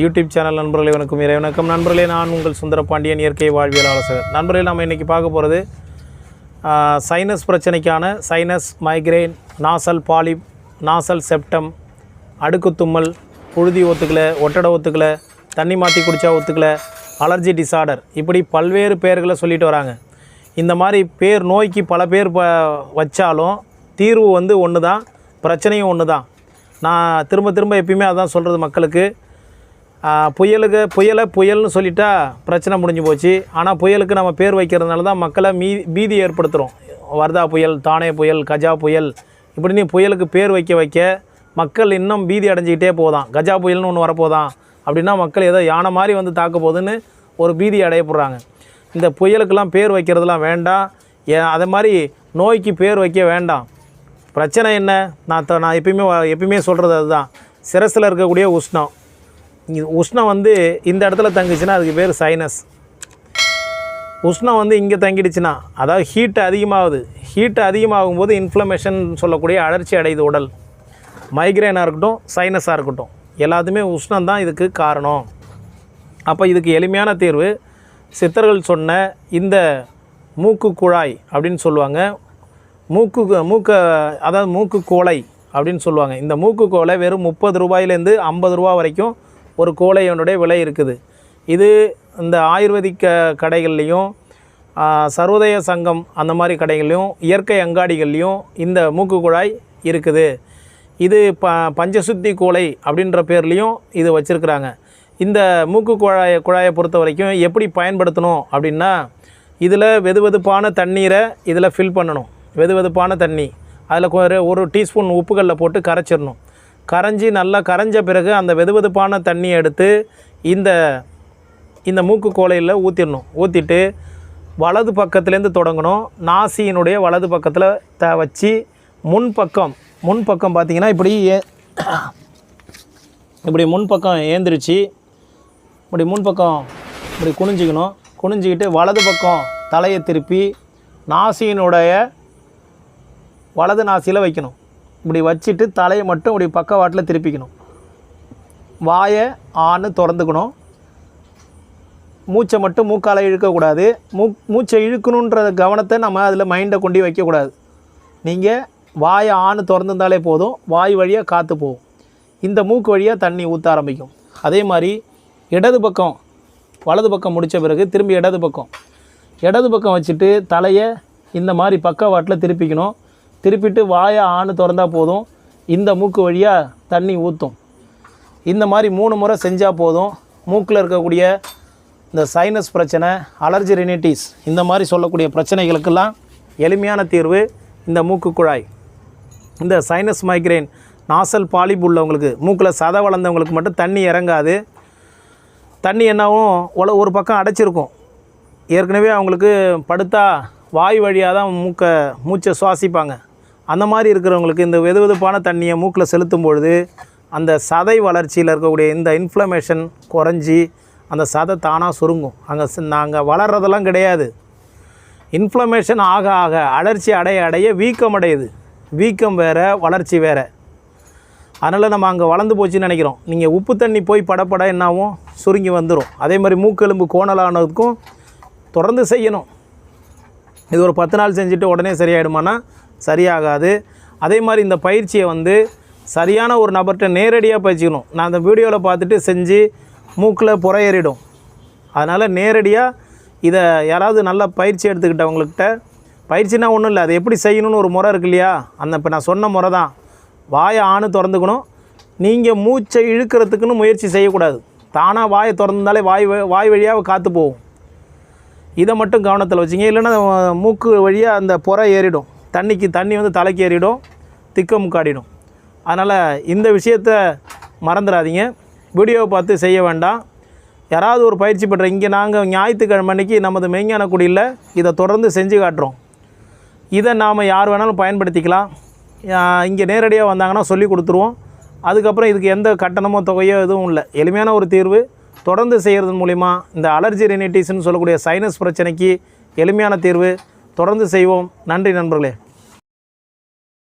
YouTube channel நண்பர்களே வணக்கம். இறை வணக்கம். நண்பர்களே நான் உங்கள் சுந்தர பாண்டியன் இயற்கை வாழ்வியல் ஆலோசகர். நண்பர்களே நம்ம இன்றைக்கி பார்க்க போகிறது சைனஸ் பிரச்சனைக்கான sinus migraine nasal polyp nasal septum அடுக்கு தும்மல் புழுதி ஒத்துக்கலை ஒட்டடை ஒத்துக்கலை தண்ணி மாற்றி குடித்தா ஒத்துக்கலை அலர்ஜி டிசார்டர் இப்படி பல்வேறு பெயர்களை சொல்லிட்டு வராங்க. இந்த மாதிரி பேர் நோய்க்கு பல பேர் ப வச்சாலும் தீர்வு வந்து ஒன்று தான் பிரச்சனையும் ஒன்று தான் நான் திரும்ப திரும்ப எப்பயுமே அதான் சொல்கிறது மக்களுக்கு. புயலுக்கு புயலை புயல்னு சொல்லிட்டா பிரச்சனை முடிஞ்சு போச்சு. ஆனால் புயலுக்கு நம்ம பேர் வைக்கிறதுனால தான் மக்களை மீ பீதி ஏற்படுத்துகிறோம் வர்தா புயல் தானே புயல் கஜா புயல் இப்படின்னு புயலுக்கு பேர் வைக்க வைக்க மக்கள் இன்னும் பீதி அடைஞ்சிக்கிட்டே போதான். கஜா புயல்னு ஒன்று வரப்போதான். அப்படின்னா மக்கள் ஏதோ யானை மாதிரி வந்து தாக்க போகுதுன்னு ஒரு பீதி அடையப்படுறாங்க. இந்த புயலுக்கெல்லாம் பேர் வைக்கிறதுலாம் வேண்டாம். ஏ அதை மாதிரி நோய்க்கு பேர் வைக்க வேண்டாம். பிரச்சனை என்ன? நான் த- நான் எப்பயுமே வ- எப்பயுமே சொல்கிறது அதுதான். சிரசில் இருக்கக்கூடிய உஷ்ணம். உஷ்ணம் வந்து இந்த இடத்துல தங்குச்சுன்னா அதுக்கு பேர் சைனஸ் உஷ்ணம் வந்து இங்கே தங்கிடுச்சுன்னா அதாவது ஹீட்டு அதிகமாகுது. ஹீட்டு அதிகமாகும் போது இன்ஃப்ளமேஷன் சொல்லக்கூடிய அழற்சி அடையுது உடல். மைக்ரேனாக இருக்கட்டும் சைனஸாக இருக்கட்டும். எல்லாத்துமே உஷ்ணம் தான் இதுக்கு காரணம். அப்போ இதுக்கு எளிமையான தீர்வு சித்தர்கள் சொன்ன இந்த மூக்கு குழாய் அப்படின்னு சொல்லுவாங்க. மூக்கு மூக்க அதாவது மூக்கு கோலை அப்படின்னு சொல்லுவாங்க. இந்த மூக்கு கோலை வெறும் முப்பது ரூபாயிலேருந்து ஐம்பது ரூபா வரைக்கும் ஒரு கோழையனுடைய விலை இருக்குது. இது இந்த ஆயுர்வேதிக் க- கடைகள்லேயும் சர்வோதய சங்கம் அந்த மாதிரி கடைகள்லையும் இயற்கை அங்காடிகள்லையும் இந்த மூக்கு குழாய் இருக்குது. இது ப பஞ்சசுத்தி கோலை அப்படின்ற பேர்லேயும் இது வச்சுருக்குறாங்க. இந்த மூக்கு குழாயை குழாயை பொறுத்த வரைக்கும் எப்படி பயன்படுத்தணும் அப்படின்னா இதில் வெதுவெதுப்பான தண்ணீரை இதில் ஃபில் பண்ணணும். வெதுவெதுப்பான தண்ணி. அதில் ஒரு ஒரு டீஸ்பூன் உப்புகளில் போட்டு கரைச்சிடணும். கரைஞ்சி நல்லா கரைஞ்ச பிறகு அந்த வெதுவெதுப்பான தண்ணியை எடுத்து இந்த இந்த மூக்கு கோலையில் ஊற்றிடணும் ஊற்றிட்டு வலது பக்கத்துலேருந்து தொடங்கணும். நாசியினுடைய வலது பக்கத்தில் த வச்சு முன் பக்கம் முன் பக்கம் பார்த்தீங்கன்னா இப்படி ஏ இப்படி முன்பக்கம் ஏந்திரிச்சு. இப்படி முன் பக்கம் இப்படி குனிஞ்சிக்கணும். குனிஞ்சிக்கிட்டு வலது பக்கம் தலையை திருப்பி நாசியினுடைய வலது நாசியில் வைக்கணும். இப்படி வச்சுட்டு தலையை மட்டும் இப்படி பக்கவாட்டில் திருப்பிக்கணும். வாயை ஆணு திறந்துக்கணும். மூச்சை மட்டும் மூக்கால் இழுக்கக்கூடாது மூ மூச்சை இழுக்கணுன்ற கவனத்தை நம்ம அதில் மைண்டை கொண்டு வைக்கக்கூடாது நீங்கள் வாயை ஆணு திறந்துருந்தாலே போதும். வாய் வழியாக காற்று போகும். இந்த மூக்கு வழியாக தண்ணி ஊற்ற ஆரம்பிக்கும். அதே மாதிரி இடது பக்கம் வலது பக்கம் முடித்த பிறகு திரும்பி இடது பக்கம். இடது பக்கம் வச்சுட்டு தலையை இந்த மாதிரி பக்கவாட்டில் திருப்பிக்கணும். திருப்பிட்டு வாயை ஆணு திறந்தால் போதும். இந்த மூக்கு வழியாக தண்ணி ஊற்றும் இந்த மாதிரி மூணு முறை செஞ்சால் போதும். மூக்கில் இருக்கக்கூடிய இந்த சைனஸ் பிரச்சனை அலர்ஜி ரினிட்டிஸ் இந்த மாதிரி சொல்லக்கூடிய பிரச்சனைகளுக்கெல்லாம் எளிமையான தீர்வு இந்த மூக்கு குழாய். இந்த சைனஸ் மைக்ரைன் நாசல் பாலிப் உள்ளவங்களுக்கு மூக்கில் சதை வளர்ந்தவங்களுக்கு மட்டும் தண்ணி இறங்காது. தண்ணி என்னாவும் உல ஒரு பக்கம் அடைச்சிருக்கும். ஏற்கனவே அவங்களுக்கு படுத்தா வாய் வழியாக தான் மூக்கை மூச்சை சுவாசிப்பாங்க. அந்த மாதிரி இருக்கிறவங்களுக்கு இந்த வெதுவெதுப்பான தண்ணியை மூக்கில் செலுத்தும் பொழுது அந்த சதை வளர்ச்சியில் இருக்கக்கூடிய இந்த இன்ஃப்ளமேஷன் குறைஞ்சி அந்த சதை தானாக சுருங்கும். அங்கே நாங்கள் வளர்றதெல்லாம் கிடையாது. இன்ஃப்ளமேஷன் ஆக ஆக அலர்ச்சி அடைய அடைய வீக்கம் அடையுது. வீக்கம் வேறு வளர்ச்சி வேறு. அதனால் நம்ம அங்கே வளர்ந்து போச்சுன்னு நினைக்கிறோம். நீங்கள் உப்பு தண்ணி போய் படப்பட என்னாகும் சுருங்கி வந்துடும் அதே மாதிரி மூக்கெலும்பு கோணலானதுக்கும் தொடர்ந்து செய்யணும். இது ஒரு பத்து நாள் செஞ்சுட்டு உடனே சரியாயிடுமானா சரியாகாது. அதே மாதிரி இந்த பயிற்சியை வந்து சரியான ஒரு நபர்கிட்ட நேரடியாக பயிற்சிக்கணும். நான் அந்த வீடியோவில் பார்த்துட்டு செஞ்சு மூக்கில் புறையேறிடும். அதனால் நேரடியாக இதை யாராவது நல்ல பயிற்சி எடுத்துக்கிட்டவங்கக்கிட்ட பயிற்சினா ஒன்றும் இல்லை அது எப்படி செய்யணும்னு ஒரு முறை இருக்கு இல்லையா? அந்த இப்போ நான் சொன்ன முறை தான். வாயை ஆணு திறந்துக்கணும். நீங்கள் மூச்சை இழுக்கிறதுக்குன்னு முயற்சி செய்யக்கூடாது. தானாக வாயை திறந்தாலே வாய் வ- வாய் வழியாக காற்று போகும். இதை மட்டும் கவனத்தில் வச்சிங்க. இல்லைன்னா மூக்கு வழியாக அந்த புறை ஏறிடும். தண்ணிக்கு தண்ணி வந்து தலைக்கு ஏறிடும் திக்க முக்காடிடும். அதனால் இந்த விஷயத்த மறந்துடாதீங்க. வீடியோவை பார்த்து செய்ய வேண்டாம். யாராவது ஒரு பயிற்சி பெற்ற இங்கே நாங்கள் ஞாயிற்றுக்கிழமை அன்னைக்கு நமது மெய்ஞான குடியில் இதை தொடர்ந்து செஞ்சு காட்டுறோம். இதை நாம் யார் வேணாலும் பயன்படுத்திக்கலாம். இங்கே நேரடியாக வந்தாங்கன்னா சொல்லி கொடுத்துருவோம். அதுக்கப்புறம் இதுக்கு எந்த கட்டணமோ தொகையோ எதுவும் இல்லை. எளிமையான ஒரு தீர்வு. தொடர்ந்து செய்கிறது மூலிமா இந்த அலர்ஜி ரெனிட்டிஸ்னு சொல்லக்கூடிய சைனஸ் பிரச்சனைக்கு எளிமையான தீர்வு. தொடர்ந்து செய்வோம். நன்றி நண்பர்களே.